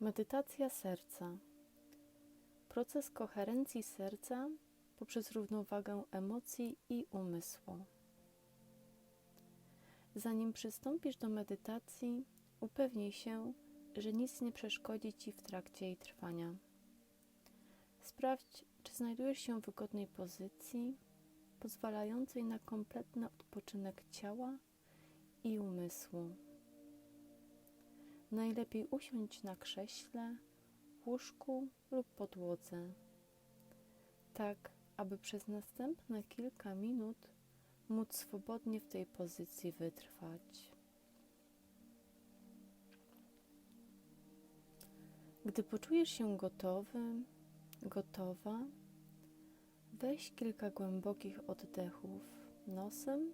Medytacja serca. Proces koherencji serca poprzez równowagę emocji i umysłu. Zanim przystąpisz do medytacji, upewnij się, że nic nie przeszkodzi ci w trakcie jej trwania. Sprawdź, czy znajdujesz się w wygodnej pozycji, pozwalającej na kompletny odpoczynek ciała i umysłu. Najlepiej usiądź na krześle, łóżku lub podłodze, tak aby przez następne kilka minut móc swobodnie w tej pozycji wytrwać. Gdy poczujesz się gotowy, gotowa, weź kilka głębokich oddechów nosem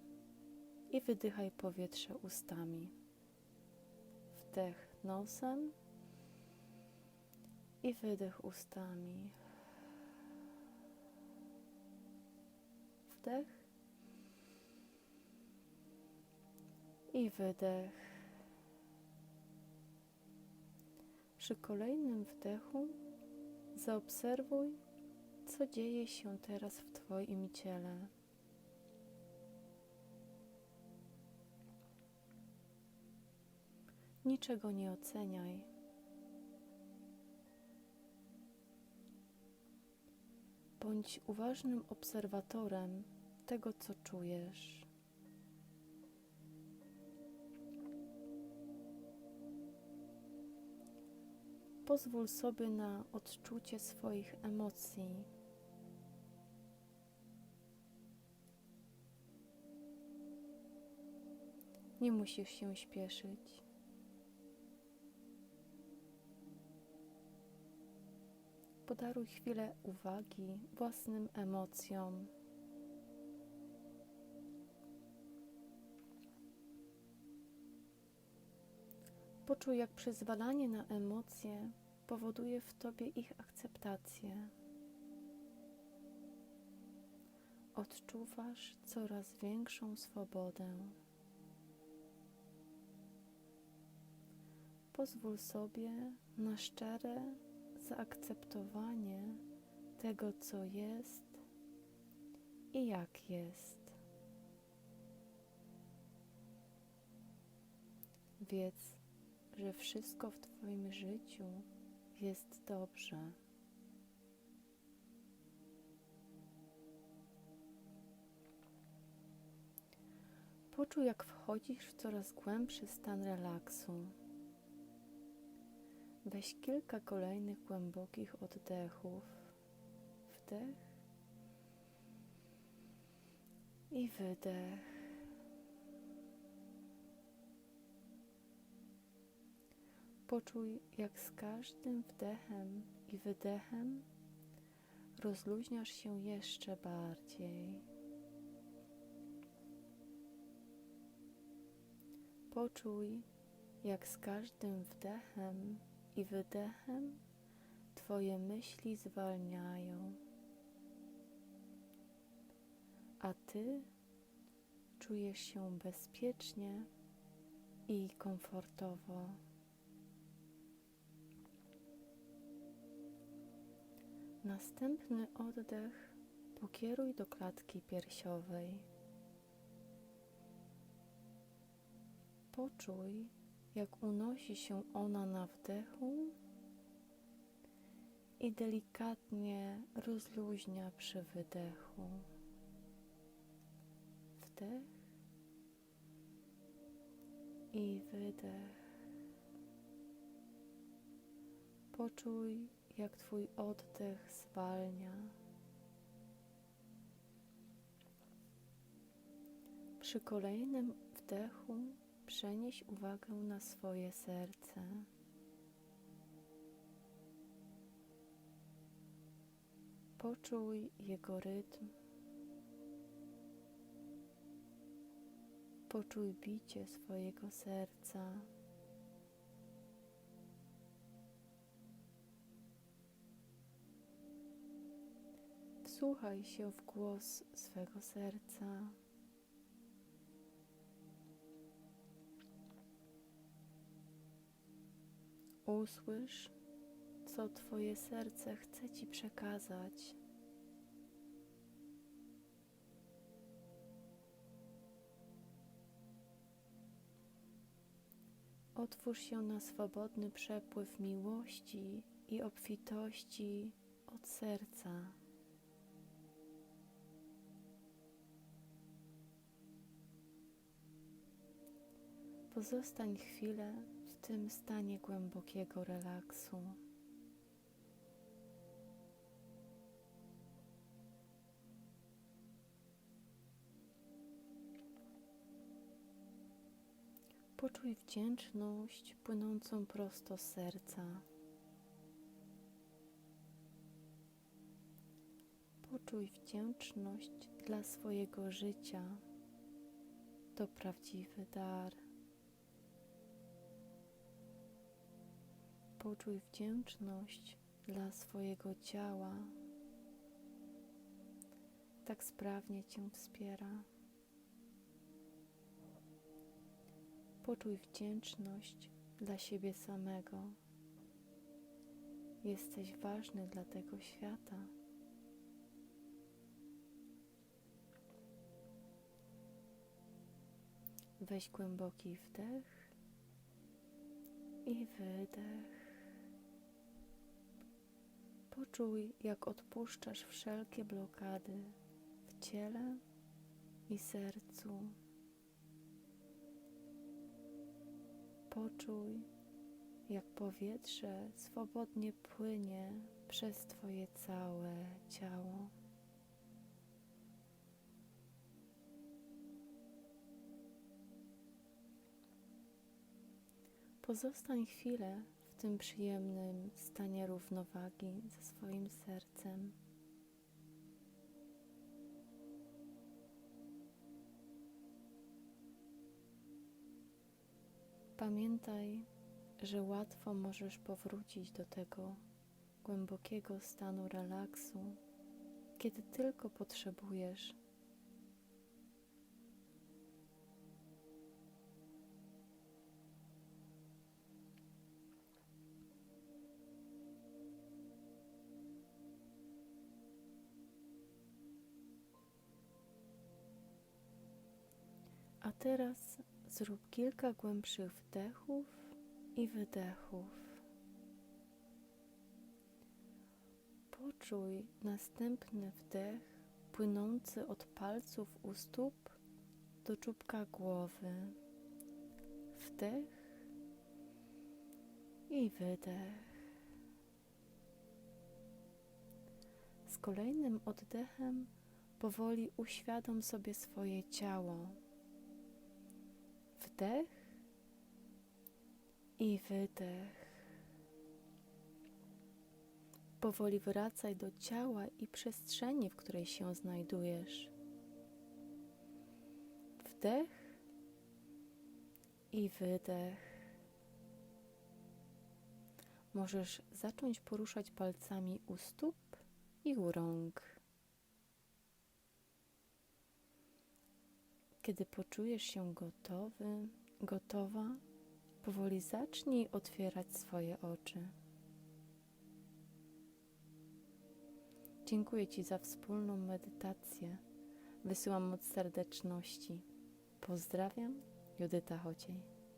i wydychaj powietrze ustami. Wdech nosem i wydech ustami. Wdech i wydech. Przy kolejnym wdechu zaobserwuj, co dzieje się teraz w Twoim ciele. Niczego nie oceniaj. Bądź uważnym obserwatorem tego, co czujesz. Pozwól sobie na odczucie swoich emocji. Nie musisz się śpieszyć. Podaruj chwilę uwagi własnym emocjom. Poczuj, jak przyzwalanie na emocje powoduje w tobie ich akceptację. Odczuwasz coraz większą swobodę. Pozwól sobie na szczere zaakceptowanie tego, co jest i jak jest. Wiedz, że wszystko w Twoim życiu jest dobrze. Poczuj, jak wchodzisz w coraz głębszy stan relaksu. Weź kilka kolejnych głębokich oddechów. Wdech i wydech. Poczuj, jak z każdym wdechem i wydechem rozluźniasz się jeszcze bardziej. Poczuj, jak z każdym wdechem i wydechem Twoje myśli zwalniają, a Ty czujesz się bezpiecznie i komfortowo. Następny oddech pokieruj do klatki piersiowej. Poczuj, jak unosi się ona na wdechu i delikatnie rozluźnia przy wydechu. Wdech i wydech. Poczuj, jak Twój oddech zwalnia. Przy kolejnym wdechu przenieś uwagę na swoje serce. Poczuj jego rytm. Poczuj bicie swojego serca. Wsłuchaj się w głos swego serca. Usłysz, co Twoje serce chce Ci przekazać. Otwórz się na swobodny przepływ miłości i obfitości od serca. Pozostań chwilę tym stanie głębokiego relaksu. Poczuj wdzięczność płynącą prosto z serca. Poczuj wdzięczność dla swojego życia. To prawdziwy dar. Poczuj wdzięczność dla swojego ciała. Tak sprawnie Cię wspiera. Poczuj wdzięczność dla siebie samego. Jesteś ważny dla tego świata. Weź głęboki wdech i wydech. Poczuj, jak odpuszczasz wszelkie blokady w ciele i sercu. Poczuj, jak powietrze swobodnie płynie przez Twoje całe ciało. Pozostań chwilę tym przyjemnym stanie równowagi ze swoim sercem. Pamiętaj, że łatwo możesz powrócić do tego głębokiego stanu relaksu, kiedy tylko potrzebujesz. Teraz zrób kilka głębszych wdechów i wydechów. Poczuj następny wdech płynący od palców u stóp do czubka głowy. Wdech i wydech. Z kolejnym oddechem powoli uświadom sobie swoje ciało. Wdech i wydech. Powoli wracaj do ciała i przestrzeni, w której się znajdujesz. Wdech i wydech. Możesz zacząć poruszać palcami u stóp i u rąk. Kiedy poczujesz się gotowy, gotowa, powoli zacznij otwierać swoje oczy. Dziękuję Ci za wspólną medytację. Wysyłam moc serdeczności. Pozdrawiam, Judyta Chociej.